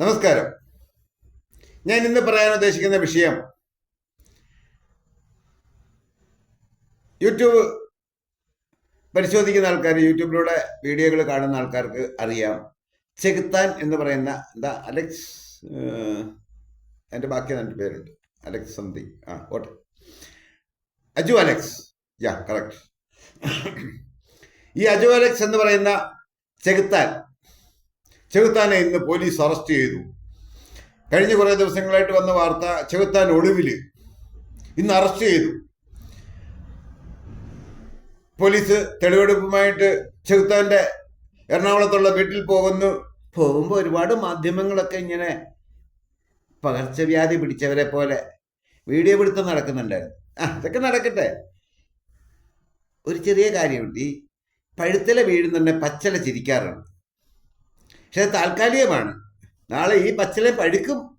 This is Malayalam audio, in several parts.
നമസ്കാരം. ഞാൻ ഇന്ന് പറയാൻ ഉദ്ദേശിക്കുന്ന വിഷയം യൂട്യൂബ് പരിശോധിക്കുന്ന ആൾക്കാർ യൂട്യൂബിലൂടെ വീഡിയോകൾ കാണുന്ന ആൾക്കാർക്ക് അറിയാം. ചെകുത്താൻ എന്ന് പറയുന്ന എന്താ? അലക്സ് എന്റെ ബാക്കി രണ്ട് പേരുണ്ട്. അലക്സ് സംതിങ് ആ ഓട്ടെ അജു അലക്സ്. യാ കറക്റ്റ്. ഈ അജു അലക്സ് എന്ന് പറയുന്ന ചെകുത്താൻ ചെകുത്താനെ ഇന്ന് പോലീസ് അറസ്റ്റ് ചെയ്തു. കഴിഞ്ഞ കുറേ ദിവസങ്ങളായിട്ട് വന്ന വാർത്ത ചെകുത്താൻ ഒളിവിൽ ഇന്ന് അറസ്റ്റ് ചെയ്തു. പോലീസ് തെളിവെടുപ്പുമായിട്ട് ചെകുത്താന്റെ എറണാകുളത്തുള്ള വീട്ടിൽ പോകുന്നു. പോകുമ്പോൾ ഒരുപാട് മാധ്യമങ്ങളൊക്കെ ഇങ്ങനെ പകർച്ചവ്യാധി പിടിച്ചവരെ പോലെ വീഡിയോ പിടുത്തം നടക്കുന്നുണ്ടായിരുന്നു. ആ അതൊക്കെ നടക്കട്ടെ. ഒരു ചെറിയ കാര്യമുണ്ട്. ഈ പഴുത്തല വീഴുന്നുണ്ടെ പച്ചല ചിരിക്കാറുണ്ട്. പക്ഷെ താൽക്കാലികമാണ്. നാളെ ഈ പച്ചിലെ പഴുക്കും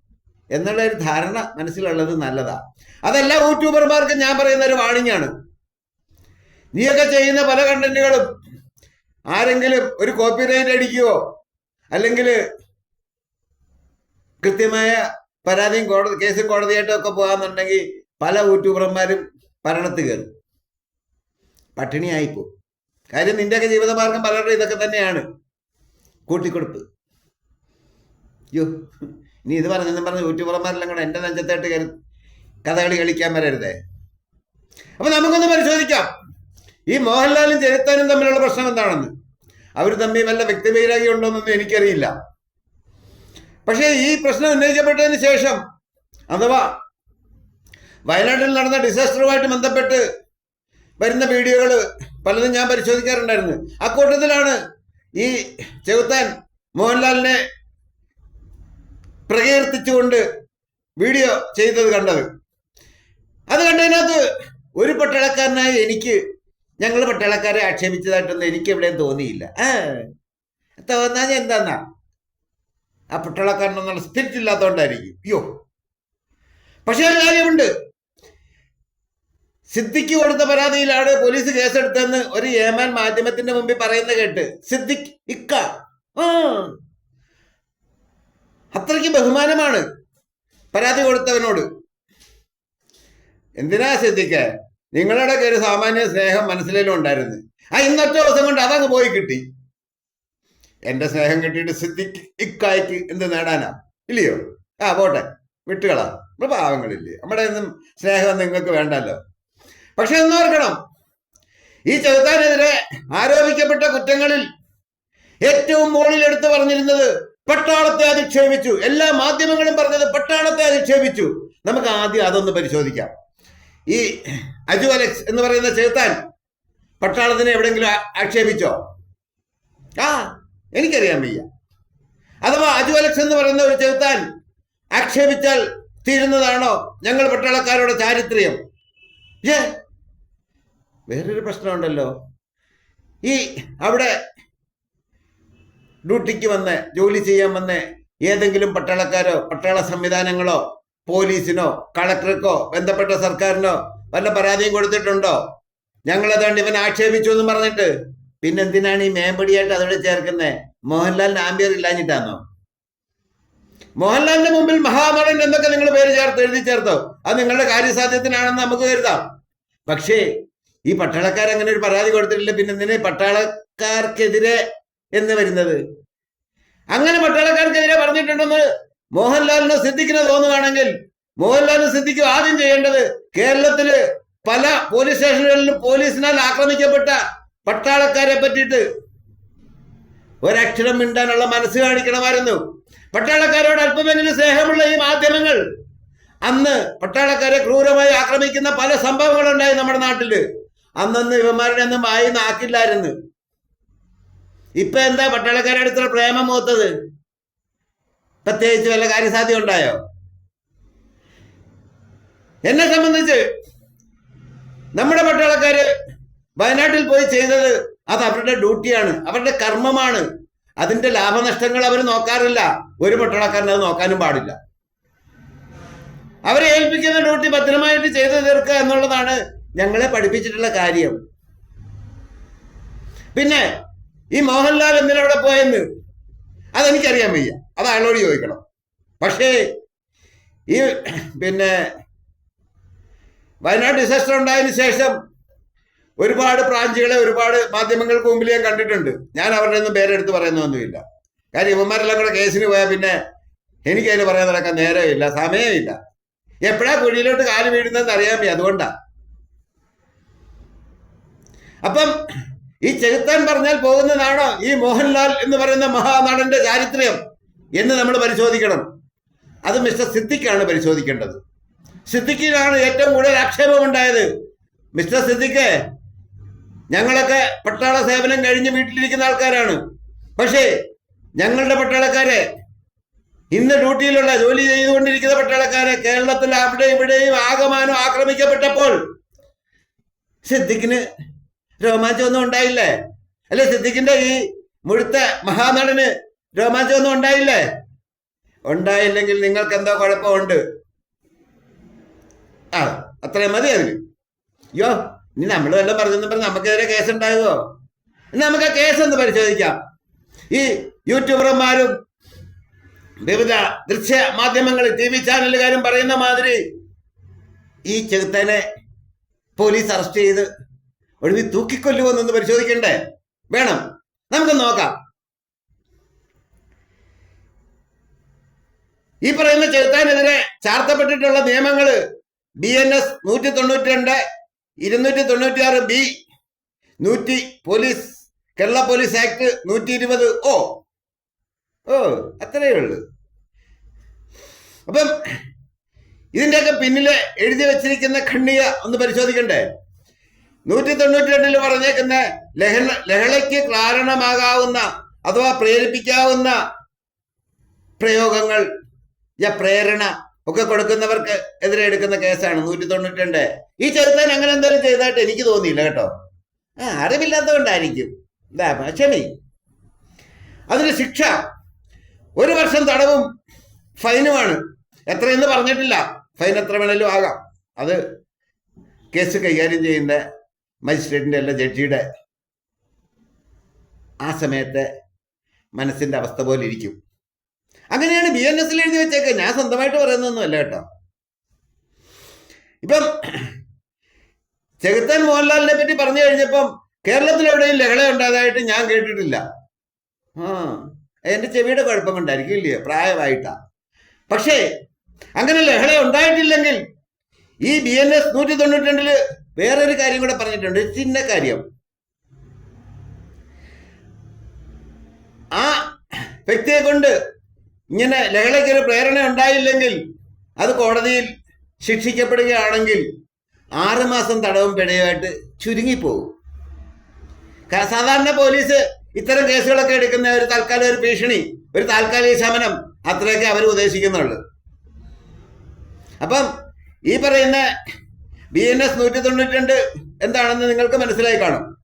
എന്നുള്ള ഒരു ധാരണ മനസ്സിലുള്ളത് നല്ലതാ. അതല്ല യൂട്യൂബർമാർക്ക് ഞാൻ പറയുന്ന ഒരു വാണിംഗ് ആണ്. നീയൊക്കെ ചെയ്യുന്ന പല കണ്ടന്റുകളും ആരെങ്കിലും ഒരു കോപ്പി കോപ്പിറൈറ്റ് അടിക്കുകയോ അല്ലെങ്കിൽ കൃത്യമായ പരാതിയും കോടതി കേസും കോടതിയായിട്ടും ഒക്കെ പോകാന്നുണ്ടെങ്കിൽ പല യൂട്യൂബർമാരും ഭരണത്ത് കയറും. പട്ടിണിയായിപ്പോ കാര്യം നിന്റെയൊക്കെ ജീവിതമാർഗം പലരുടെ ഇതൊക്കെ തന്നെയാണ്. കൂട്ടിക്കൊടുപ്പ്. യോ ഇനി ഇത് പറഞ്ഞെന്നും പറഞ്ഞ് യൂട്യൂബർമാരെല്ലാം കൂടെ എന്റെ നെഞ്ചത്തായിട്ട് കഥകളി കളിക്കാൻ വരരുതേ. അപ്പൊ നമുക്കൊന്ന് പരിശോധിക്കാം. ഈ മോഹൻലാലും ചെലുത്താനും തമ്മിലുള്ള പ്രശ്നം എന്താണെന്ന്. അവർ തമ്മിൽ വല്ല വ്യക്തിവൈരാഗ്യം ഉണ്ടോന്നൊന്നും എനിക്കറിയില്ല. പക്ഷേ ഈ പ്രശ്നം ഉന്നയിക്കപ്പെട്ടതിന് ശേഷം അഥവാ വയനാട്ടിൽ നടന്ന ഡിസാസ്റ്ററുമായിട്ട് ബന്ധപ്പെട്ട് വരുന്ന വീഡിയോകൾ പലതും ഞാൻ പരിശോധിക്കാറുണ്ടായിരുന്നു. അക്കൂട്ടത്തിലാണ് ഈ ചെകുത്താൻ മോഹൻലാലിനെ പ്രകീർത്തിച്ചുകൊണ്ട് വീഡിയോ ചെയ്തത് കണ്ടത്. അത് കണ്ടതിനകത്ത് ഒരു പട്ടാളക്കാരനായ എനിക്ക് ഞങ്ങൾ പട്ടാളക്കാരെ ആക്ഷേപിച്ചതായിട്ടൊന്നും എനിക്ക് എവിടെയും തോന്നിയില്ല. ആ തോന്നാൻ എന്താന്നാ? ആ പട്ടാളക്കാരനൊന്നുള്ള സ്പിരിറ്റ് ഇല്ലാത്തതുകൊണ്ടായിരിക്കും അയ്യോ പക്ഷേ ഒരു കാര്യമുണ്ട്. സിദ്ദിഖ് കൊടുത്ത പരാതിയിലാണ് പോലീസ് കേസെടുത്തതെന്ന് ഒരു ഏമാൻ മാധ്യമത്തിന്റെ മുമ്പിൽ പറയുന്ന കേട്ട് സിദ്ദിഖ് ഇക്ക. അത്രയ്ക്ക് ബഹുമാനമാണ് പരാതി കൊടുത്തവനോട്. എന്തിനാ സിദ്ദിഖ്? നിങ്ങളുടെ ഒരു സാമാന്യ സ്നേഹം മനസ്സിലും ഉണ്ടായിരുന്നു? ആ ഇന്നൊറ്റ ദിവസം കൊണ്ട് അതങ്ങ് പോയി കിട്ടി. എന്റെ സ്നേഹം കിട്ടിയിട്ട് സിദ്ദിഖ് ഇക്കായ്ക്ക് എന്ത് നേടാനാ? ഇല്ലയോ? ആ പോട്ടെ. വിട്ടുകളാ. നമ്മൾ പാവങ്ങളില്ലേ. നമ്മുടെ ഒന്നും സ്നേഹം നിങ്ങൾക്ക് വേണ്ടല്ലോ. പക്ഷെ എന്നോർക്കണം ഈ ചെറുത്താനെതിരെ ആരോപിക്കപ്പെട്ട കുറ്റങ്ങളിൽ ഏറ്റവും മുകളിൽ എടുത്തു പറഞ്ഞിരുന്നത് പട്ടാളത്തെ അധിക്ഷേപിച്ചു. എല്ലാ മാധ്യമങ്ങളും പറഞ്ഞത് പട്ടാളത്തെ അധിക്ഷേപിച്ചു. നമുക്ക് ആദ്യം അതൊന്ന് പരിശോധിക്കാം. ഈ അജു അലക്സ് എന്ന് പറയുന്ന ചേത്താൻ പട്ടാളത്തിനെ എവിടെങ്കിലും ആക്ഷേപിച്ചോ? ആ എനിക്കറിയാൻ വയ്യ. അഥവാ അജു അലക്സ് എന്ന് പറയുന്ന ഒരു ചെറുത്താൻ ആക്ഷേപിച്ചാൽ തീരുന്നതാണോ ഞങ്ങൾ പട്ടാളക്കാരുടെ ചാരിത്രം ഏ വേറൊരു പ്രശ്നമുണ്ടല്ലോ. ഈ അവിടെ ഡ്യൂട്ടിക്ക് വന്ന് ജോലി ചെയ്യാൻ വന്ന് ഏതെങ്കിലും പട്ടാളക്കാരോ പട്ടാള സംവിധാനങ്ങളോ പോലീസിനോ കളക്ടർക്കോ ബന്ധപ്പെട്ട സർക്കാരിനോ വല്ല പരാതിയും കൊടുത്തിട്ടുണ്ടോ? ഞങ്ങളതാണ്ട് ഇവൻ ആക്ഷേപിച്ചു എന്ന് പറഞ്ഞിട്ട് പിന്നെന്തിനാണ് ഈ മേമ്പടിയായിട്ട് അതോടെ ചേർക്കുന്നത് മോഹൻലാലിന് ആംബിയർ ഇല്ലാഞ്ഞിട്ടാണോ മോഹൻലാലിന്റെ മുമ്പിൽ മഹാനടൻ എന്നൊക്കെ നിങ്ങൾ പേര് ചേർത്ത് എഴുതി ചേർത്തോ? അത് നിങ്ങളുടെ കാര്യസാധ്യത്തിനാണെന്ന് നമുക്ക് കരുതാം. പക്ഷേ ഈ പട്ടാളക്കാർ അങ്ങനെ ഒരു പരാതി കൊടുത്തിട്ടില്ല പിന്നെ എന്തിനെ പട്ടാളക്കാർക്കെതിരെ എന്ന് വരുന്നത്? അങ്ങനെ പട്ടാളക്കാർക്കെതിരെ പറഞ്ഞിട്ടുണ്ടെന്ന് മോഹൻലാലിനെ സിദ്ധിക്കിനെ തോന്നുകയാണെങ്കിൽ മോഹൻലാലിനെ സിദ്ധിക്കും ആദ്യം ചെയ്യേണ്ടത് കേരളത്തിൽ പല പോലീസ് സ്റ്റേഷനുകളിലും പോലീസിനാൽ ആക്രമിക്കപ്പെട്ട പട്ടാളക്കാരെ പറ്റിയിട്ട് ഒരക്ഷരം മിണ്ടാനുള്ള മനസ്സ് കാണിക്കണമായിരുന്നു. പട്ടാളക്കാരോട് അല്പമെങ്കിലും സ്നേഹമുള്ള ഈ മാധ്യമങ്ങൾ അന്ന് പട്ടാളക്കാരെ ക്രൂരമായി ആക്രമിക്കുന്ന പല സംഭവങ്ങളുണ്ടായി നമ്മുടെ നാട്ടിൽ. അന്നൊന്നും ഇവന്മാരുടെ ഒന്നും വായി നാക്കില്ലായിരുന്നു. ഇപ്പൊ എന്താ പട്ടാളക്കാരുടെ അടുത്തുള്ള പ്രേമം മൂത്തത്? പ്രത്യേകിച്ച് വല്ല കാര്യസാധ്യം ഉണ്ടായോ? എന്നെ സംബന്ധിച്ച് നമ്മുടെ പട്ടാളക്കാര് വയനാട്ടിൽ പോയി ചെയ്തത് അത് അവരുടെ ഡ്യൂട്ടിയാണ് അവരുടെ കർമ്മമാണ്. അതിന്റെ ലാഭനഷ്ടങ്ങൾ അവർ നോക്കാറില്ല. ഒരു പട്ടാളക്കാരൻ അത് നോക്കാനും പാടില്ല. അവരെ ഏൽപ്പിക്കുന്ന ഡ്യൂട്ടി ഭദ്രമായിട്ട് ചെയ്തു തീർക്കുക എന്നുള്ളതാണ് ഞങ്ങളെ പഠിപ്പിച്ചിട്ടുള്ള കാര്യം. പിന്നെ ഈ മോഹൻലാൽ എന്തിനവിടെ പോയെന്ന്? അതെനിക്കറിയാൻ വയ്യ. അത് അയാളോട് ചോദിക്കണം. പക്ഷേ ഈ പിന്നെ വയനാട് ഡിസാസ്റ്റർ ഉണ്ടായതിന് ശേഷം ഒരുപാട് ബ്രാഞ്ചുകളെ ഒരുപാട് മാധ്യമങ്ങൾക്ക് മുമ്പിൽ ഞാൻ കണ്ടിട്ടുണ്ട്. ഞാൻ അവരുടെ ഒന്നും പേരെടുത്ത് പറയുന്നൊന്നുമില്ല കാര്യം ഇവന്മാരെല്ലാം കൂടെ കേസിന് പോയാൽ പിന്നെ എനിക്കതിന് പറയാൻ നടക്കാൻ നേരമില്ല സമയമില്ല. എപ്പോഴാ കുഴിയിലോട്ട് കാൽ വീഴുന്നതെന്ന് അറിയാൻ വയ്യ. അതുകൊണ്ടാ. അപ്പം ഈ ചെലുത്താൻ പറഞ്ഞാൽ പോകുന്നതാണോ ഈ മോഹൻലാൽ എന്ന് പറയുന്ന മഹാനടന്റെ ചാരിത്രം എന്ന് നമ്മൾ പരിശോധിക്കണം. അത് മിസ്റ്റർ സിദ്ദിഖാണ് പരിശോധിക്കേണ്ടത്. സിദ്ദിഖിനാണ് ഏറ്റവും കൂടുതൽ ആക്ഷേപമുണ്ടായത്. മിസ്റ്റർ സിദ്ദിഖ് ഞങ്ങളൊക്കെ പട്ടാള സേവനം കഴിഞ്ഞ് വീട്ടിലിരിക്കുന്ന ആൾക്കാരാണ്. പക്ഷേ ഞങ്ങളുടെ പട്ടാളക്കാരെ ഇന്ന് ഡ്യൂട്ടിയിലുള്ള ജോലി ചെയ്തുകൊണ്ടിരിക്കുന്ന പട്ടാളക്കാരെ കേരളത്തിൽ അവിടെ ഇവിടെയും ആകമാനം ആക്രമിക്കപ്പെട്ടപ്പോൾ സിദ്ദിഖിന് രോമാഞ്ചമൊന്നും ഉണ്ടായില്ലേ? അല്ലെ സിദ്ദിഖിന്റെ ഈ മുഴുത്ത മഹാനടന് രോമാഞ്ചമൊന്നും ഉണ്ടായില്ലേ? ഉണ്ടായില്ലെങ്കിൽ നിങ്ങൾക്ക് എന്തോ കുഴപ്പമുണ്ട്. ആ അത്രയും മതി അതിന്. അയ്യോ ഇനി നമ്മൾ വല്ലതും പറഞ്ഞെന്ന് പറഞ്ഞ് നമുക്കെതിരെ കേസ് ഉണ്ടാകുമോ ഇനി നമുക്ക് ആ കേസ് ഒന്ന് പരിശോധിക്കാം. ഈ യൂട്യൂബർമാരും വിവിധ ദൃശ്യ മാധ്യമങ്ങൾ ടി വി ചാനലുകാരും പറയുന്ന മാതിരി ഈ ചെറുത്തനെ പോലീസ് അറസ്റ്റ് ചെയ്ത് ഒടുവിൽ തൂക്കിക്കൊല്ലുവെന്നൊന്ന് പരിശോധിക്കണ്ടേ? വേണം. നമുക്ക് നോക്കാം. ഈ പറയുന്ന ചെറുത്താനെതിരെ ചാർത്തപ്പെട്ടിട്ടുള്ള നിയമങ്ങൾ ബി എൻ എസ് നൂറ്റി തൊണ്ണൂറ്റി രണ്ട് ഇരുന്നൂറ്റി തൊണ്ണൂറ്റി ആറ് ബി നൂറ്റി പോലീസ് കേരള പോലീസ് ആക്ട് നൂറ്റി ഇരുപത് ഓ ഓ അത്രയേ ഉള്ളൂ. അപ്പം ഇതിന്റെയൊക്കെ പിന്നിലെ എഴുതി വെച്ചിരിക്കുന്ന ഖണ്ഡിക ഒന്ന് പരിശോധിക്കണ്ടേ? നൂറ്റി തൊണ്ണൂറ്റി രണ്ടിൽ പറഞ്ഞേക്കുന്ന ലഹള ലഹളയ്ക്ക് കാരണമാകാവുന്ന അഥവാ പ്രേരിപ്പിക്കാവുന്ന പ്രയോഗങ്ങൾ പ്രേരണ ഒക്കെ കൊടുക്കുന്നവർക്ക് എതിരെ എടുക്കുന്ന കേസാണ് നൂറ്റി തൊണ്ണൂറ്റി രണ്ട് ഈ ചെറുത്താൻ അങ്ങനെ എന്തായാലും ചെയ്തതായിട്ട് എനിക്ക് തോന്നിയില്ല കേട്ടോ. ആ അറിവില്ലാത്തതുകൊണ്ടായിരിക്കും. ക്ഷമി. അതിന് ശിക്ഷ. ഒരു വർഷം തടവും ഫൈനുമാണ്. എത്രയെന്ന് പറഞ്ഞിട്ടില്ല. ഫൈൻ എത്ര വേണേലും ആകാം. അത് കേസ് കൈകാര്യം ചെയ്യുന്ന മജിസ്ട്രേറ്റിന്റെ അല്ല ജഡ്ജിയുടെ ആ സമയത്തെ മനസ്സിന്റെ അവസ്ഥ പോലെ ഇരിക്കും. അങ്ങനെയാണ് ബി എൻ എസിൽ എഴുതി വെച്ചേക്കുക ഞാൻ സ്വന്തമായിട്ട് പറയുന്നതൊന്നുമല്ല കേട്ടോ. ഇപ്പം ചെകുത്താൻ മോഹൻലാലിനെ പറ്റി പറഞ്ഞു കഴിഞ്ഞപ്പം കേരളത്തിൽ എവിടെയും ലഹള ഉണ്ടായതായിട്ട് ഞാൻ കേട്ടിട്ടില്ല. ആ എന്റെ ചെവിയുടെ കുഴപ്പം കൊണ്ടായിരിക്കും ഇല്ലേ പ്രായമായിട്ടാ. പക്ഷേ അങ്ങനെ ലഹള ഉണ്ടായിട്ടില്ലെങ്കിൽ ഈ ബി എൻ എസ് നൂറ്റി തൊണ്ണൂറ്റി രണ്ടിൽ വേറൊരു കാര്യം കൂടെ പറഞ്ഞിട്ടുണ്ട്. ചിന്ന കാര്യം. ആ വ്യക്തിയെ കൊണ്ട് ഇങ്ങനെ ലഹളയ്ക്കൊരു പ്രേരണ ഉണ്ടായില്ലെങ്കിൽ അത് കോടതിയിൽ ശിക്ഷിക്കപ്പെടുകയാണെങ്കിൽ ആറുമാസം തടവും പിഴയുമായിട്ട് ചുരുങ്ങിപ്പോകും. സാധാരണ പോലീസ് ഇത്തരം കേസുകളൊക്കെ എടുക്കുന്ന ഒരു തൽക്കാലിക ഒരു ഭീഷണി ഒരു താൽക്കാലിക ശമനം അത്രയൊക്കെ അവർ ഉദ്ദേശിക്കുന്നുള്ളൂ. അപ്പം ഈ പറയുന്ന ബി എൻ എസ് നൂറ്റി തൊണ്ണൂറ്റി രണ്ട് എന്താണെന്ന് നിങ്ങൾക്ക് മനസ്സിലായി കാണും.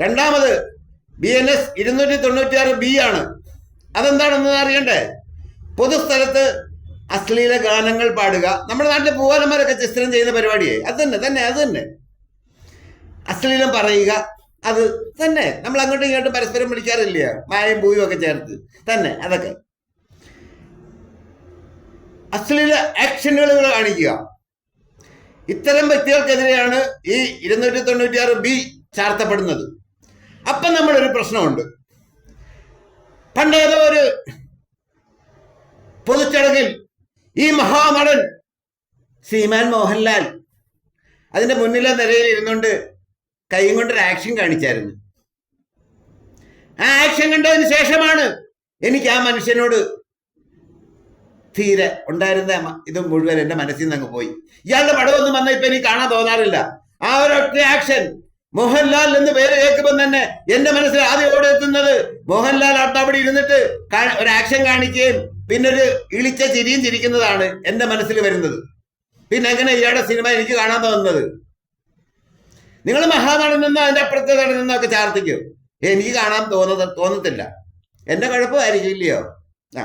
രണ്ടാമത് ബി എൻ എസ് ഇരുന്നൂറ്റി തൊണ്ണൂറ്റി ആറ് ബി ആണ്. അതെന്താണെന്ന് അറിയണ്ടേ? പൊതുസ്ഥലത്ത് അശ്ലീല ഗാനങ്ങൾ പാടുക. നമ്മുടെ നാട്ടിലെ പൂവാലന്മാരൊക്കെ ചിത്രം ചെയ്യുന്ന പരിപാടിയെ. അത് തന്നെ തന്നെ അത് തന്നെ. അശ്ലീലം പറയുക അത് തന്നെ. നമ്മൾ അങ്ങോട്ടും ഇങ്ങോട്ടും പരസ്പരം വിളിക്കാറില്ല? മായയും പൂയും ഒക്കെ ചേർത്ത്. തന്നെ അതൊക്കെ. അശ്ലീല ആക്ഷനുകൾ കാണിക്കുക. ഇത്തരം വ്യക്തികൾക്കെതിരെയാണ് ഈ ഇരുന്നൂറ്റി തൊണ്ണൂറ്റി ആറ് ബി ചാർത്തപ്പെടുന്നത്. അപ്പം നമ്മളൊരു പ്രശ്നമുണ്ട്. പണ്ടേതോ ഒരു പൊതുച്ചടങ്ങിൽ ഈ മഹാനടൻ ശ്രീമാൻ മോഹൻലാൽ അതിന്റെ മുന്നിലെ നിരയിൽ ഇരുന്നുകൊണ്ട് കൈയും കൊണ്ടൊരു ആക്ഷൻ കാണിച്ചായിരുന്നു. ആ ആക്ഷൻ കണ്ടതിന് ശേഷമാണ് എനിക്ക് ആ മനുഷ്യനോട് തീരെ ഉണ്ടായിരുന്ന ഇത് മുഴുവൻ എന്റെ മനസ്സിൽ നിന്ന് അങ്ങ് പോയി. ഇയാളുടെ പടമൊന്നും വന്ന ഇപ്പൊ എനിക്ക് കാണാൻ തോന്നാറില്ല. ആ ഒരൊറ്റ ആക്ഷൻ മോഹൻലാൽ എന്ന് പേര് കേൾക്കുമ്പോൾ തന്നെ എന്റെ മനസ്സിൽ ആദ്യം ഓടെ എത്തുന്നത് മോഹൻലാൽ അവിടെ ഇരുന്നിട്ട് ഒരു ആക്ഷൻ കാണിക്കുകയും പിന്നെ ഒരു ഇളിച്ച ചിരിയും ചിരിക്കുന്നതാണ് എന്റെ മനസ്സിൽ വരുന്നത്. പിന്നെ എങ്ങനെ ഇയാളുടെ സിനിമ എനിക്ക് കാണാൻ തോന്നുന്നത്? നിങ്ങൾ മഹാനടൻ നിന്നോ അതിന്റെ അപ്പുറത്തെ നടൻ നിന്നോ ഒക്കെ ചാർത്തിക്കും. എനിക്ക് കാണാൻ തോന്നുന്ന തോന്നത്തില്ല. എന്റെ കുഴപ്പമായിരിക്കും ഇല്ലയോ ആ.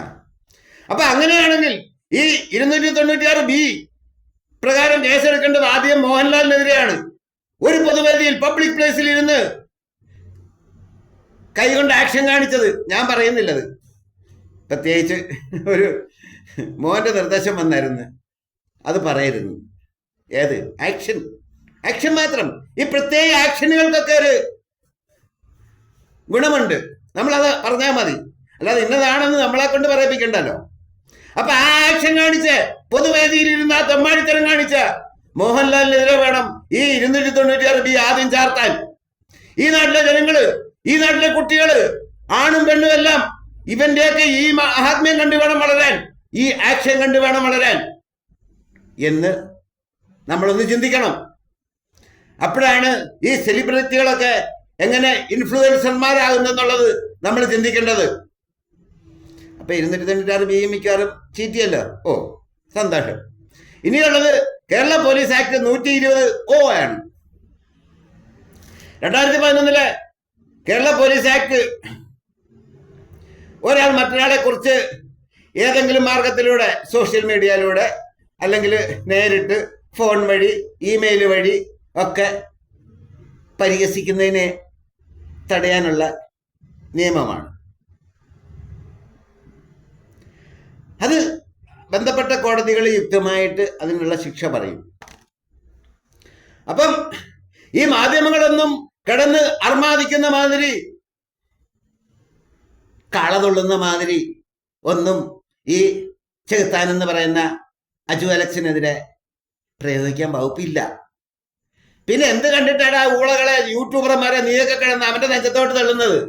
അപ്പൊ അങ്ങനെയാണെങ്കിൽ ഈ ഇരുന്നൂറ്റി തൊണ്ണൂറ്റിയാറ് ബി പ്രകാരം കേസെടുക്കേണ്ടത് ആദ്യം മോഹൻലാലിനെതിരെയാണ്. ഒരു പൊതുവേദിയിൽ പബ്ലിക് പ്ലേസിൽ ഇരുന്ന് കൈകൊണ്ട് ആക്ഷൻ കാണിച്ചത് ഞാൻ പറയുന്നില്ലത്. പ്രത്യേകിച്ച് ഒരു മോഹന്റെ നിർദ്ദേശം വന്നായിരുന്നു. അത് പറയരുത്. ഏത്? ആക്ഷൻ ആക്ഷൻ മാത്രം. ഈ പ്രത്യേക ആക്ഷനുകൾക്കൊക്കെ ഒരു ഗുണമുണ്ട്. നമ്മളത് പറഞ്ഞാൽ മതി. അല്ലാതെ ഇന്നതാണെന്ന് നമ്മളെ കൊണ്ട് പറയിപ്പിക്കണ്ടല്ലോ. അപ്പൊ ആ ആക്ഷൻ കാണിച്ച് പൊതുവേദിയിൽ ഇരുന്ന് ആ തെമ്മാടിത്തരം കാണിച്ച് മോഹൻലാലിനെതിരെ വേണം ഈ ഇരുന്നൂറ്റി തൊണ്ണൂറ്റിയാറ് ബി ആദ്യം ചാർത്താൻ. ഈ നാട്ടിലെ ജനങ്ങൾ ഈ നാട്ടിലെ കുട്ടികൾ ആണും പെണ്ണും എല്ലാം ഇവന്റെയൊക്കെ ഈ മഹാത്മ്യം കണ്ടു വേണം വളരാൻ ഈ ആക്ഷൻ കണ്ടു വേണം വളരാൻ. എന്ന് നമ്മളൊന്ന് ചിന്തിക്കണം. അപ്പോഴാണ് ഈ സെലിബ്രിറ്റികളൊക്കെ എങ്ങനെ ഇൻഫ്ലുവൻസർമാരാകുന്നെന്നുള്ളത് നമ്മൾ ചിന്തിക്കേണ്ടത്. അപ്പൊ ഇരുന്നൂറ്റി ബി മിക്കവാറും ചീറ്റിയല്ലോ. ഓ സന്തോഷം. ഇനിയുള്ളത് കേരള പോലീസ് ആക്ട് നൂറ്റി ഇരുപത് ഓ ആണ്. രണ്ടായിരത്തി പതിനൊന്നിലെ കേരള പോലീസ് ആക്ട് ഒരാൾ മറ്റൊരാളെ കുറിച്ച് ഏതെങ്കിലും മാർഗത്തിലൂടെ സോഷ്യൽ മീഡിയയിലൂടെ അല്ലെങ്കിൽ നേരിട്ട് ഫോൺ വഴി ഇമെയിൽ വഴി ഒക്കെ പരിഹസിക്കുന്നതിനെ തടയാനുള്ള നിയമമാണ്. അത് ബന്ധപ്പെട്ട കോടതികൾ യുക്തമായിട്ട് അതിനുള്ള ശിക്ഷ പറയും. അപ്പം ഈ മാധ്യമങ്ങളൊന്നും കിടന്ന് അർമാദിക്കുന്ന മാതിരി കാളതുള്ളുന്ന മാതിരി ഒന്നും ഈ ചെകുത്താൻ എന്ന് പറയുന്ന അജു അലക്സിനെതിരെ പ്രയോഗിക്കാൻ വകുപ്പില്ല. പിന്നെ എന്ത് കണ്ടിട്ടാണ് ആ ഊളകളെ യൂട്യൂബർമാരെ നീയൊക്കെ കിടന്ന് അവന്റെ നെഞ്ചത്തോട്ട് തള്ളുന്നത്?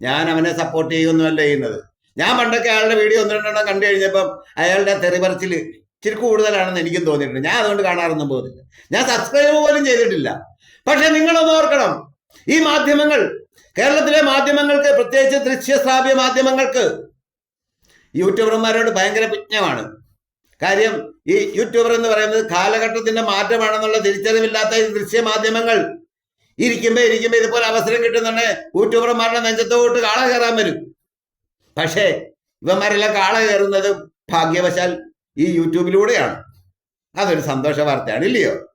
ഞാൻ അവനെ സപ്പോർട്ട് ചെയ്യുന്നല്ല ചെയ്യുന്നത്. ഞാൻ പണ്ടൊക്കെ അയാളുടെ വീഡിയോ ഒന്ന് രണ്ടെണ്ണം കണ്ടു കഴിഞ്ഞപ്പം അയാളുടെ തെറിപറച്ചിൽ ഇച്ചിരി കൂടുതലാണെന്ന് എനിക്കും തോന്നിയിട്ടുണ്ട്. ഞാൻ അതുകൊണ്ട് കാണാറൊന്നും പോകുന്നില്ല ഞാൻ സബ്സ്ക്രൈബ് പോലും ചെയ്തിട്ടില്ല. പക്ഷെ നിങ്ങളൊന്ന് ഓർക്കണം. ഈ മാധ്യമങ്ങൾ കേരളത്തിലെ മാധ്യമങ്ങൾക്ക് പ്രത്യേകിച്ച് ദൃശ്യശ്രാവ്യ മാധ്യമങ്ങൾക്ക് യൂട്യൂബർമാരോട് ഭയങ്കര വിജ്ഞമാണ് കാര്യം ഈ യൂട്യൂബർ എന്ന് പറയുന്നത് കാലഘട്ടത്തിന്റെ മാറ്റമാണെന്നുള്ള തിരിച്ചറിവില്ലാത്ത ഈ ദൃശ്യ മാധ്യമങ്ങൾ ഇരിക്കുമ്പോ ഇരിക്കുമ്പോ ഇതുപോലെ അവസരം കിട്ടുന്നുണ്ടെങ്കിൽ യൂട്യൂബർമാരുടെ നെഞ്ചത്തോട്ട് കാള കയറാൻ വരും. പക്ഷേ ഇവന്മാരെല്ലാം കാള കയറുന്നത് ഭാഗ്യവശാൽ ഈ യൂട്യൂബിലൂടെയാണ്. അതൊരു സന്തോഷ വാർത്തയാണ് ഇല്ലയോ?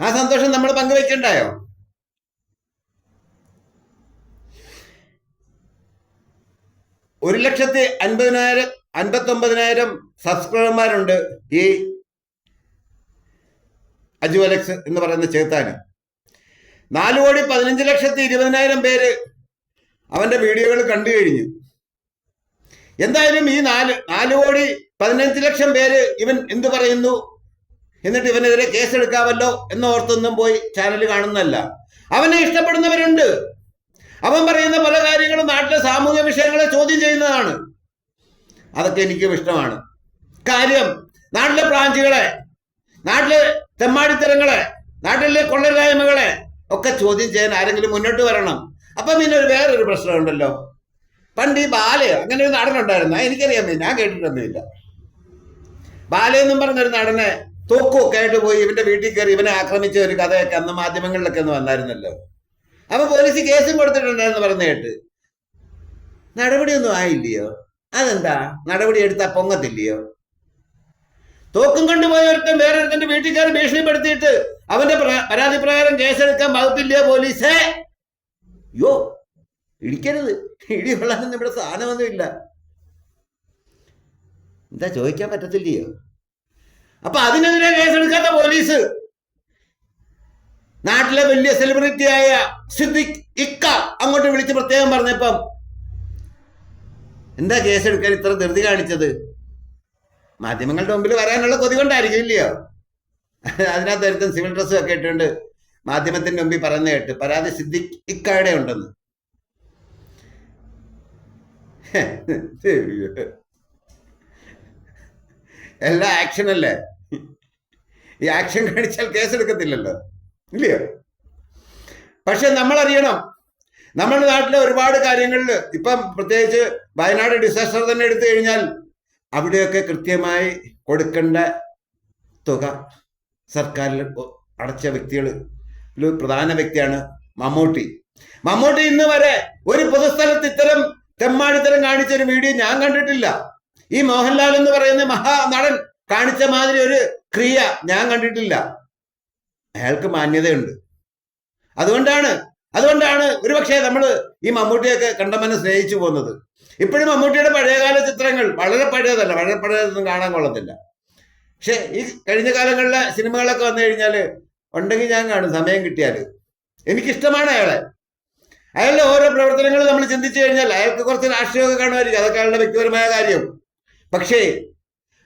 ആ സന്തോഷം നമ്മൾ പങ്കുവെക്കണ്ടായോ? ഒരു ലക്ഷത്തി അൻപതിനായിരം അൻപത്തി ഒമ്പതിനായിരം സബ്സ്ക്രൈബർമാരുണ്ട് ഈ അജു അലക്സ് എന്ന് പറയുന്ന ചേത്താന്. നാല് കോടി പതിനഞ്ച് ലക്ഷത്തി ഇരുപതിനായിരം പേര് അവന്റെ വീഡിയോകൾ കണ്ടു കഴിഞ്ഞു. എന്തായാലും ഈ നാല് നാല് കോടി പതിനഞ്ച് ലക്ഷം പേര് ഇവൻ എന്തു പറയുന്നു? എന്നിട്ട് ഇവനെതിരെ കേസെടുക്കാമല്ലോ എന്നോർത്തൊന്നും പോയി ചാനൽ കാണുന്നതല്ല. അവനെ ഇഷ്ടപ്പെടുന്നവരുണ്ട്. അവൻ പറയുന്ന പല കാര്യങ്ങളും നാട്ടിലെ സാമൂഹ്യ വിഷയങ്ങളെ ചോദ്യം ചെയ്യുന്നതാണ്. അതൊക്കെ എനിക്കും ഇഷ്ടമാണ്. കാര്യം നാട്ടിലെ ബ്രാഞ്ചുകളെ നാട്ടിലെ തെമ്മാടിത്തരങ്ങളെ നാട്ടിലെ കൊള്ളരായ്മകളെ ഒക്കെ ചോദ്യം ചെയ്യാൻ ആരെങ്കിലും മുന്നോട്ട് വരണം. അപ്പൊ പിന്നെ ഒരു വേറൊരു പ്രശ്നമുണ്ടല്ലോ. പണ്ട് ഈ ബാലയോ അങ്ങനെ ഒരു നടനുണ്ടായിരുന്നു എനിക്കറിയാൻ ഞാൻ കേട്ടിട്ടൊന്നുമില്ല. ബാലയെന്നും പറഞ്ഞൊരു നടനെ തൂക്കുമൊക്കെ ആയിട്ട് പോയി ഇവന്റെ വീട്ടിൽ കയറി ഇവനെ ആക്രമിച്ച ഒരു കഥയൊക്കെ അന്ന് മാധ്യമങ്ങളിലൊക്കെ ഒന്ന് വന്നായിരുന്നല്ലോ. അപ്പൊ പോലീസ് കേസും കൊടുത്തിട്ടുണ്ടായിരുന്നു പറഞ്ഞ കേട്ട്. നടപടിയൊന്നും ആയില്ലയോ? അതെന്താ? നടപടി എടുത്താൽ പൊങ്ങത്തില്ലയോ? തോക്കും കൊണ്ടുപോയ ഒരുത്തൻ വേറെ ഒരുത്തന്റെ വീട്ടിൽ കയറി ഭീഷണിപ്പെടുത്തിയിട്ട് അവന്റെ പ്ര- പരാതി പ്രകാരം കേസെടുക്കാൻ വകുപ്പില്ലയോ പോലീസേ? യോ ഇടിക്കരുത്. ഇടി കൊള്ളാനൊന്നും ഇവിടെ സാധനമൊന്നുമില്ല. എന്താ ചോദിക്കാൻ പറ്റത്തില്ലയോ? അപ്പൊ അതിനെതിരെ കേസെടുക്കാത്ത പോലീസ്. നാട്ടിലെ വലിയ സെലിബ്രിറ്റിയായ സിദ്ദിഖ് ഇക്ക അങ്ങോട്ട് വിളിച്ച് പ്രത്യേകം പറഞ്ഞപ്പം എന്താ കേസെടുക്കാൻ ഇത്ര ധൃതി കാണിച്ചത്? മാധ്യമങ്ങളുടെ മുമ്പിൽ വരാനുള്ള കൊതി കൊണ്ടായിരിക്കും ഇല്ലയോ അതിനകത്ത് സിവിൽ ഡ്രസ്സും ഒക്കെ ഇട്ടുകൊണ്ട് മാധ്യമത്തിന്റെ മുമ്പിൽ പറയുന്ന കേട്ട് പരാതി സിദ്ദിഖ് ഇക്കായുടെ ഉണ്ടെന്ന്. എല്ലാ ആക്ഷൻ അല്ലേ? ഈ ആക്ഷൻ കാണിച്ചാൽ കേസെടുക്കത്തില്ലല്ലോ ഇല്ലയോ? പക്ഷെ നമ്മൾ അറിയണം നമ്മുടെ നാട്ടിലെ ഒരുപാട് കാര്യങ്ങളിൽ ഇപ്പം പ്രത്യേകിച്ച് വയനാട് ഡിസാസ്റ്റർ തന്നെ എടുത്തു കഴിഞ്ഞാൽ അവിടെയൊക്കെ കൃത്യമായി കൊടുക്കേണ്ട തുക സർക്കാരിൽ അടച്ച വ്യക്തികൾ ഒരു പ്രധാന വ്യക്തിയാണ് മമ്മൂട്ടി. മമ്മൂട്ടി ഇന്ന് വരെ ഒരു പൊതുസ്ഥലത്ത് ഇത്തരം തെമ്മാടിത്തരം കാണിച്ച ഒരു വീഡിയോ ഞാൻ കണ്ടിട്ടില്ല. ഈ മോഹൻലാൽ എന്ന് പറയുന്ന മഹാ നടൻ കാണിച്ച മാതിരി ഒരു ക്രിയ ഞാൻ കണ്ടിട്ടില്ല. അയാൾക്ക് മാന്യതയുണ്ട്. അതുകൊണ്ടാണ് അതുകൊണ്ടാണ് ഒരുപക്ഷെ നമ്മൾ ഈ മമ്മൂട്ടിയൊക്കെ കണ്ടമനെ സ്നേഹിച്ചു പോകുന്നത്. ഇപ്പോഴും മമ്മൂട്ടിയുടെ പഴയകാല ചിത്രങ്ങൾ വളരെ പഴയതല്ല വളരെ പഴയതൊന്നും കാണാൻ കൊള്ളത്തില്ല. പക്ഷെ ഈ കഴിഞ്ഞ കാലങ്ങളിലെ സിനിമകളൊക്കെ വന്നു കഴിഞ്ഞാൽ ഉണ്ടെങ്കിൽ ഞാൻ കാണും. സമയം കിട്ടിയാൽ എനിക്കിഷ്ടമാണ് അയാളെ. അയാളുടെ ഓരോ പ്രവർത്തനങ്ങൾ നമ്മൾ ചിന്തിച്ചു കഴിഞ്ഞാൽ അയാൾക്ക് കുറച്ച് രാഷ്ട്രീയമൊക്കെ കാണുമായിരിക്കും. അതൊക്കെ അയാളുടെ വ്യക്തിപരമായ കാര്യം. പക്ഷേ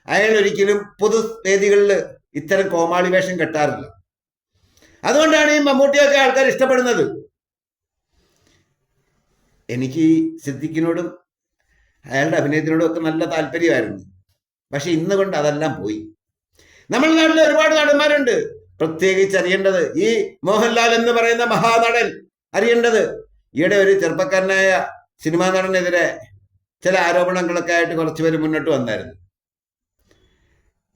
അയാൾ ഒരിക്കലും പൊതുവേദികളിൽ ഇത്തരം കോമാളി വേഷം കെട്ടാറില്ല. അതുകൊണ്ടാണ് ഈ മമ്മൂട്ടിയൊക്കെ ആൾക്കാർ ഇഷ്ടപ്പെടുന്നത്. എനിക്ക് സിദ്ദിഖിനോടും അയാളുടെ അഭിനയത്തിനോടും ഒക്കെ നല്ല താല്പര്യമായിരുന്നു. പക്ഷെ ഇന്ന് കൊണ്ട് അതെല്ലാം പോയി. നമ്മുടെ നാട്ടിൽ ഒരുപാട് നടന്മാരുണ്ട്. പ്രത്യേകിച്ച് അറിയേണ്ടത് ഈ മോഹൻലാൽ എന്ന് പറയുന്ന മഹാനടൻ അറിയേണ്ടത്. ഈയിടെ ഒരു ചെറുപ്പക്കാരനായ സിനിമാ നടനെതിരെ ചില ആരോപണങ്ങളൊക്കെ ആയിട്ട് കുറച്ച് പേര് മുന്നോട്ട് വന്നായിരുന്നു.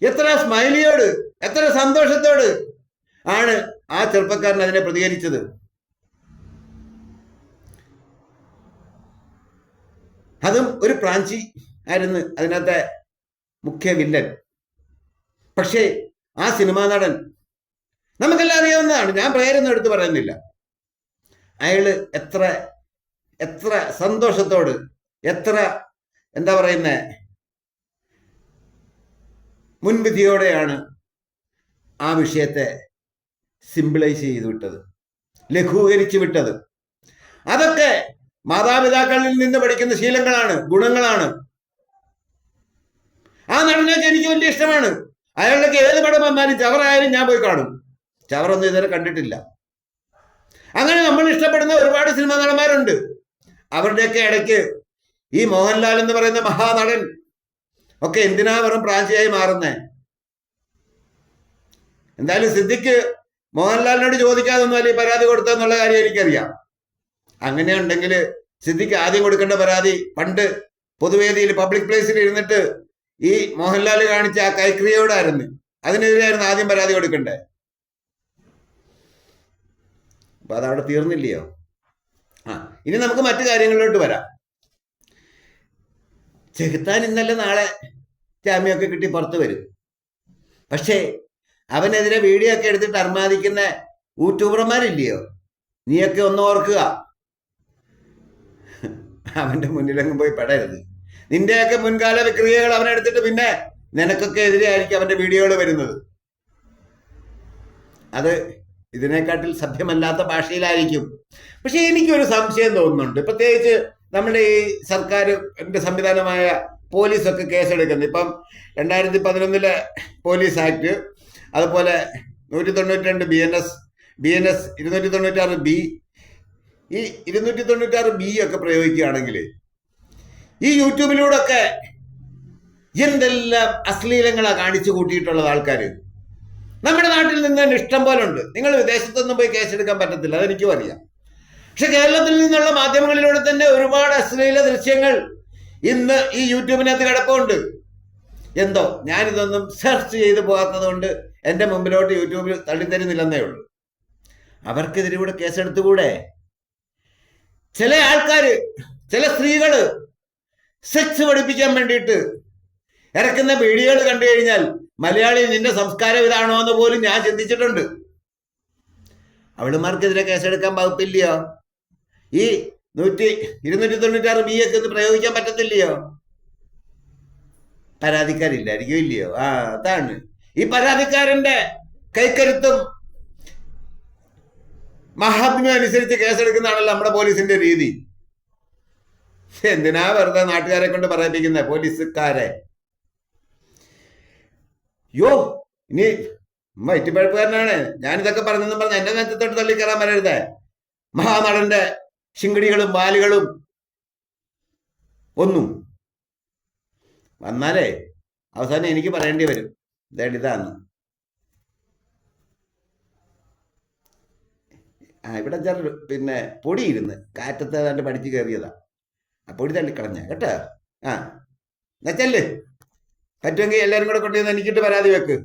എത്ര സ്മൈലിയോട് എത്ര സന്തോഷത്തോട് ആണ് ആ ചെറുപ്പക്കാരൻ അതിനെ പ്രതികരിച്ചത്. അതും ഒരു പ്രാഞ്ചി ആയിരുന്നു അതിനകത്തെ മുഖ്യ വില്ലൻ. പക്ഷേ ആ സിനിമാ നടൻ നമുക്കെല്ലാം അറിയാവുന്നതാണ്. ഞാൻ പേരൊന്നും എടുത്ത് പറയുന്നില്ല. അയാൾ എത്ര എത്ര സന്തോഷത്തോട് എത്ര എന്താ പറയുന്നേ മുൻവിധിയോടെയാണ് ആ വിഷയത്തെ സിംപ്ലൈസ് ചെയ്തു വിട്ടത്. ലഘൂകരിച്ചു വിട്ടത്. അതൊക്കെ മാതാപിതാക്കളിൽ നിന്ന് പഠിക്കുന്ന ശീലങ്ങളാണ് ഗുണങ്ങളാണ്. ആ നടനൊക്കെ എനിക്ക് വലിയ ഇഷ്ടമാണ്. അയാളുടെ ഏത് പടം വന്നാലും ചവറായാലും ഞാൻ പോയി കാണും. ചവറൊന്നും ഇതുവരെ കണ്ടിട്ടില്ല. അങ്ങനെ നമ്മൾ ഇഷ്ടപ്പെടുന്ന ഒരുപാട് സിനിമാ നടന്മാരുണ്ട്. അവരുടെയൊക്കെ ഇടയ്ക്ക് ഈ മോഹൻലാൽ എന്ന് പറയുന്ന മഹാനടൻ ഒക്കെ എന്തിനാ വെറും പ്രാഞ്ചിയായി മാറുന്നേ? എന്തായാലും സിദ്ധിക്ക് മോഹൻലാലിനോട് ചോദിക്കാതൊന്നും അല്ലെങ്കിൽ പരാതി കൊടുത്തെന്നുള്ള കാര്യം എനിക്കറിയാം. അങ്ങനെ ഉണ്ടെങ്കിൽ സിദ്ദിഖ് ആദ്യം കൊടുക്കേണ്ട പരാതി പണ്ട് പൊതുവേദിയിൽ പബ്ലിക് പ്ലേസിൽ ഇരുന്നിട്ട് ഈ മോഹൻലാൽ കാണിച്ച ആ കൈക്രിയയോടായിരുന്നു. അതിനെതിരെയായിരുന്നു ആദ്യം പരാതി കൊടുക്കണ്ടേ അപ്പൊ അതവിടെ തീർന്നില്ലയോ? ആ ഇനി നമുക്ക് മറ്റു കാര്യങ്ങളിലോട്ട് വരാം. ചെകുത്താൻ ഇന്നല്ല നാളെ ജാമ്യമൊക്കെ കിട്ടി പുറത്ത് വരും. പക്ഷേ അവനെതിരെ വീഡിയോ ഒക്കെ എടുത്തിട്ട് അർമാദിക്കുന്ന യൂട്യൂബർമാരില്ലയോ? നീയൊക്കെ ഒന്ന് ഓർക്കുക. അവന്റെ മുന്നിലെങ്ങും പോയി പെടരുത്. നിന്റെയൊക്കെ മുൻകാല വിക്രിയകൾ അവനെടുത്തിട്ട് പിന്നെ നിനക്കൊക്കെ എതിരെയായിരിക്കും അവന്റെ വീഡിയോകൾ വരുന്നത്. അത് ഇതിനെക്കാട്ടിൽ സഭ്യമല്ലാത്ത ഭാഷയിലായിരിക്കും. പക്ഷെ എനിക്കൊരു സംശയം തോന്നുന്നുണ്ട്. പ്രത്യേകിച്ച് നമ്മുടെ ഈ സർക്കാരിന്റെ സംവിധാനമായ പോലീസൊക്കെ കേസെടുക്കുന്നത്. ഇപ്പം രണ്ടായിരത്തി പതിനൊന്നിലെ പോലീസ് ആക്ട് അതുപോലെ നൂറ്റി തൊണ്ണൂറ്റി രണ്ട് B N S B N S ഇരുന്നൂറ്റി തൊണ്ണൂറ്റാറ് ബി ഈ ഇരുന്നൂറ്റി തൊണ്ണൂറ്റാറ് ബി ഒക്കെ പ്രയോഗിക്കുകയാണെങ്കിൽ ഈ യൂട്യൂബിലൂടെ ഒക്കെ എന്തെല്ലാം അശ്ലീലങ്ങളാണ് കാണിച്ചു കൂട്ടിയിട്ടുള്ളത് ആൾക്കാർ നമ്മുടെ നാട്ടിൽ നിന്ന് തന്നെ ഇഷ്ടം പോലെ ഉണ്ട് നിങ്ങൾ വിദേശത്തൊന്നും പോയി കേസെടുക്കാൻ പറ്റത്തില്ല. അതെനിക്കും അറിയാം പക്ഷെ കേരളത്തിൽ നിന്നുള്ള മാധ്യമങ്ങളിലൂടെ തന്നെ ഒരുപാട് അശ്ലീല ദൃശ്യങ്ങൾ ഇന്ന് ഈ യൂട്യൂബിനകത്ത് കിടപ്പുണ്ട്. എന്തോ? ഞാനിതൊന്നും സെർച്ച് ചെയ്ത് പോകാത്തത് കൊണ്ട് എന്റെ മുമ്പിലോട്ട് യൂട്യൂബിൽ തള്ളിത്തരുന്നില്ലെന്നേ ഉള്ളൂ. അവർക്കെതിരെ കൂടെ കേസെടുത്തുകൂടെ? ചില ആൾക്കാർ ചില സ്ത്രീകൾ സെക്സ് പഠിപ്പിക്കാൻ വേണ്ടിയിട്ട് ഇറക്കുന്ന വീഡിയോകൾ കണ്ടു കഴിഞ്ഞാൽ മലയാളി നിന്റെ സംസ്കാരം ഇതാണോ എന്ന് പോലും ഞാൻ ചിന്തിച്ചിട്ടുണ്ട്. അവളുമാർക്കെതിരെ കേസെടുക്കാൻ വകുപ്പില്ലയോ? ഈ നൂറ്റി ഇരുന്നൂറ്റി തൊണ്ണൂറ്റാറ് ബി എക്ക് ഒന്ന് പ്രയോഗിക്കാൻ പറ്റത്തില്ലയോ? പരാതിക്കാരില്ലായിരിക്കും? ഇല്ലയോ? ആ അതാണ്. ഈ പരാതിക്കാരന്റെ കൈക്കരുത്തും മഹാത്മ്യം അനുസരിച്ച് കേസെടുക്കുന്നതാണല്ലോ നമ്മുടെ പോലീസിന്റെ രീതി. എന്തിനാ വെറുതെ നാട്ടുകാരെ കൊണ്ട് പറയിപ്പിക്കുന്നത് പോലീസുകാരെ. യോ ഇനി വയറ്റിപ്പഴപ്പുകാരനാണ് ഞാനിതൊക്കെ പറഞ്ഞെന്നും പറഞ്ഞ് എന്റെ നെറ്റത്തോട്ട് തള്ളിക്കയറാൻ വരരുത്. മഹാനടന്റെ ശിങ്കിടികളും ബാലികളും ഒന്നും. വന്നാലേ അവസാനം എനിക്ക് പറയേണ്ടി വരും. ഇതാണ്. ആ ഇവിടെ ചെറു പിന്നെ പൊടിയിരുന്ന് കാറ്റത്ത് ഏതാണ്ട് പഠിച്ച് കയറിയതാ. ആ പൊടി തള്ളിക്കളഞ്ഞ കേട്ടോ. ആ എന്നാ ചെല്ല്. പറ്റുമെങ്കിൽ എല്ലാവരും കൂടെ കൊണ്ടുവന്ന് എനിക്കിട്ട് പരാതി വെക്ക്.